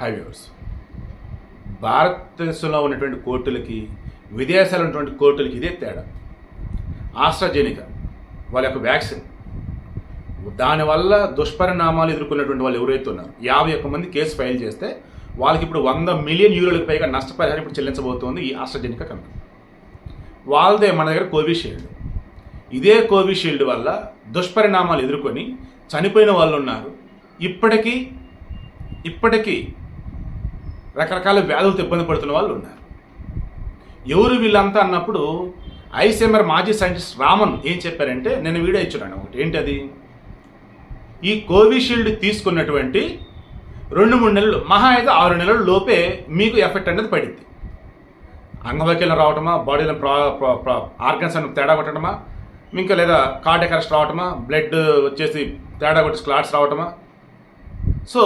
హైవేవర్స్ భారతదేశంలో ఉన్నటువంటి కోర్టులకి విదేశాల్లో ఉన్నటువంటి కోర్టులకి ఇదే తేడా. ఆస్ట్రాజెనికా వాళ్ళ యొక్క వ్యాక్సిన్. దానివల్ల దుష్పరిణామాలు ఎదుర్కొన్నటువంటి వాళ్ళు ఎవరైతే ఉన్నారు యాభై ఒక్క మంది కేసు ఫైల్ చేస్తే వాళ్ళకి ఇప్పుడు వంద మిలియన్ యూరోలకు పైగా నష్టపరిహారం ఇప్పుడు చెల్లించబోతోంది ఈ ఆస్ట్రాజెనికా కంపెనీ. వాళ్ళదే మన దగ్గర కోవిషీల్డ్. ఇదే కోవిషీల్డ్ వల్ల దుష్పరిణామాలు ఎదుర్కొని చనిపోయిన వాళ్ళు ఉన్నారు. ఇప్పటికీ ఇప్పటికీ రకరకాల వ్యాధులతో ఇబ్బంది పడుతున్న వాళ్ళు ఉన్నారు. ఎవరు వీళ్ళంతా అన్నప్పుడు ఐసీఎంఆర్ మాజీ సైంటిస్ట్ రామన్ ఏం చెప్పారంటే నేను వీడియో ఇచ్చున్నాను ఒకటి. ఏంటది? ఈ కోవిషీల్డ్ తీసుకున్నటువంటి రెండు మూడు నెలలు మహా అయితే ఆరు నెలల లోపే మీకు ఎఫెక్ట్ అనేది పడింది. అంగవైకల్యం రావటమా బాడీలో ప్రా ఆర్గన్స్ అని తేడా కొట్టడమా ఇంకా లేదా కార్డియక్ అరెస్ట్ రావటమా బ్లడ్ వచ్చేసి తేడా కొట్టి క్లాట్స్ రావటమా? సో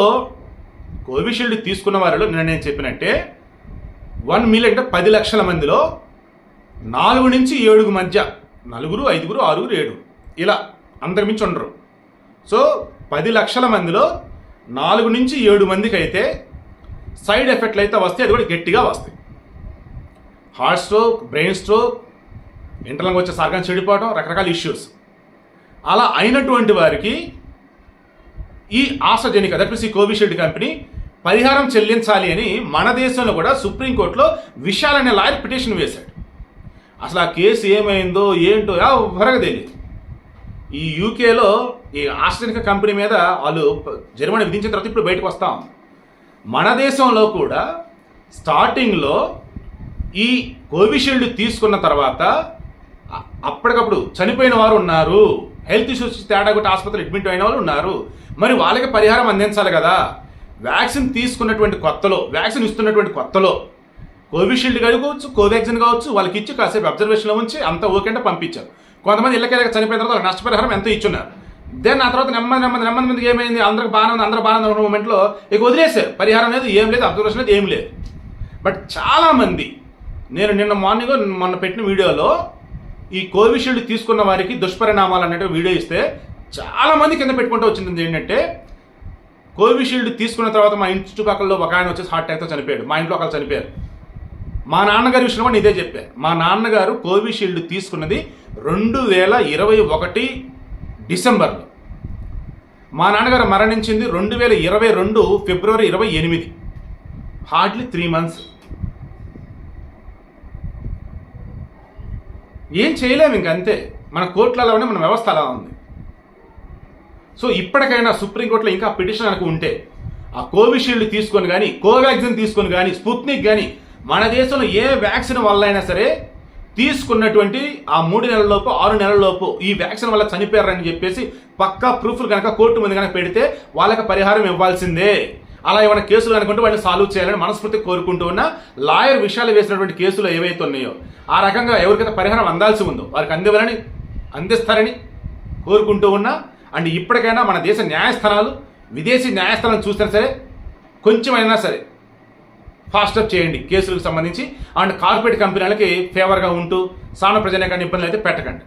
కోవిషీల్డ్ తీసుకున్న వారిలో నిన్న నేను చెప్పినట్టే వన్ మిలియన్ అంటే పది లక్షల మందిలో నాలుగు నుంచి ఏడుగు మధ్య నలుగురు ఐదుగురు ఆరుగురు ఏడు ఇలా అంతకుమించి ఉండరు. సో పది లక్షల మందిలో నాలుగు నుంచి ఏడు మందికి అయితే సైడ్ ఎఫెక్ట్లు అయితే వస్తాయి అది కూడా గట్టిగా వస్తాయి. హార్ట్ స్ట్రోక్ బ్రెయిన్ స్ట్రోక్ ఇంటర్నల్గా వచ్చే సర్గం చెడిపోవడం రకరకాల ఇష్యూస్. అలా అయినటువంటి వారికి ఈ ఆస్ట్రజెనికా దట్ మీన్స్ ఈ కోవిషీల్డ్ కంపెనీ పరిహారం చెల్లించాలి అని మన దేశంలో కూడా సుప్రీంకోర్టులో విశాల్ అనే లాయర్ పిటిషన్ వేశాడు. అసలు ఆ కేసు ఏమైందో ఏంటో ఎవరికి తెలియదు. ఈ యూకేలో ఈ ఆస్ట్రజెనికా కంపెనీ మీద వాళ్ళు జరిమానా విధించిన తర్వాత ఇప్పుడు బయటకు వస్తాం మన దేశంలో కూడా స్టార్టింగ్లో ఈ కోవిషీల్డ్ తీసుకున్న తర్వాత అప్పటికప్పుడు చనిపోయిన వారు ఉన్నారు. హెల్త్ ఇష్యూస్ తేడా కొట్టి ఆసుపత్రి అడ్మిట్ అయిన వాళ్ళు ఉన్నారు. మరి వాళ్ళకి పరిహారం అందించాలి కదా. వ్యాక్సిన్ తీసుకున్నటువంటి కొత్తలో వ్యాక్సిన్ ఇస్తున్నటువంటి కొత్తలో కోవిషీల్డ్ కావచ్చు కోవాక్సిన్ కావచ్చు వాళ్ళకి ఇచ్చి కాసేపు అబ్జర్వేషన్లో ఉంచి అంత ఓకే అంటే పంపించారు. కొంతమంది ఇళ్ళకెళ్ళక చనిపోయిన తర్వాత నష్టపరిహారం ఎంతో ఇచ్చున్నారు. దెన్ ఆ తర్వాత నెమ్మది నెమ్మది నెమ్మది మందికి ఏమైంది? అందరికి బాగానే ఉంది అందరూ బాగానే ఉన్న మూమెంట్లో ఇక వదిలేసారు పరిహారం లేదు ఏం లేదు అబ్జర్వేషన్ లేదు ఏం లేదు. బట్ చాలామంది నేను నిన్న మార్నింగ్ మొన్న పెట్టిన వీడియోలో ఈ కోవిషీల్డ్ తీసుకున్న వారికి దుష్పరిణామాలు అనేటివి వీడియో ఇస్తే చాలామంది కింద పెట్టుకుంటూ వచ్చింది ఏంటంటే కోవిషీల్డ్ తీసుకున్న తర్వాత మా ఇంటి చుట్టుపక్కల ఒక ఆయన వచ్చేసి హార్ట్ అటాక్తో చనిపోయాడు. మా ఇంట్లో ఒకళ్ళు చనిపోయారు. మా నాన్నగారి విషయంలో కూడా ఇదే చెప్పారు మా నాన్నగారు కోవిషీల్డ్ తీసుకున్నది రెండు వేల ఇరవై ఒకటి డిసెంబర్లో. మా నాన్నగారు మరణించింది రెండు వేల ఇరవై రెండు ఫిబ్రవరి ఇరవై ఎనిమిది. Hardly three months. ఏం చేయలేము ఇంక అంతే. మన కోర్టులలోనే ఉన్న మన వ్యవస్థ అలా ఉంది. సో ఇప్పటికైనా సుప్రీంకోర్టులో ఇంకా పిటిషన్ కనుక ఉంటే ఆ కోవిషీల్డ్ తీసుకొని కానీ కోవాక్సిన్ తీసుకొని కానీ స్పుత్నిక్ కానీ మన దేశంలో ఏ వ్యాక్సిన్ వల్ల అయినా సరే తీసుకున్నటువంటి ఆ మూడు నెలలలోపు ఆరు నెలలలోపు ఈ వ్యాక్సిన్ వల్ల చనిపోయారని చెప్పేసి పక్కా ప్రూఫ్లు కనుక కోర్టు ముందు కనుక పెడితే వాళ్ళకి పరిహారం ఇవ్వాల్సిందే. అలా ఏమైనా కేసులు అనుకుంటే వాళ్ళని సాల్వ్ చేయాలని మనస్ఫూర్తి కోరుకుంటూ ఉన్న లాయర్ విషయాలు వేసినటువంటి కేసులు ఏవైతే ఉన్నాయో ఆ రకంగా ఎవరికైతే పరిహారం అందాల్సి ఉందో వారికి అందివ్వాలని అందిస్తారని కోరుకుంటూ ఉన్నా అండ్ ఇప్పటికైనా మన దేశ న్యాయస్థానాలు విదేశీ న్యాయస్థానం చూసినా సరే కొంచెమైనా సరే ఫాస్ట్ అప్ చేయండి కేసులకు సంబంధించి. అండ్ కార్పొరేట్ కంపెనీలకి ఫేవర్గా ఉంటూ సాన ప్రజానికాన్ని ఇబ్బందులు అయితే పెట్టకండి.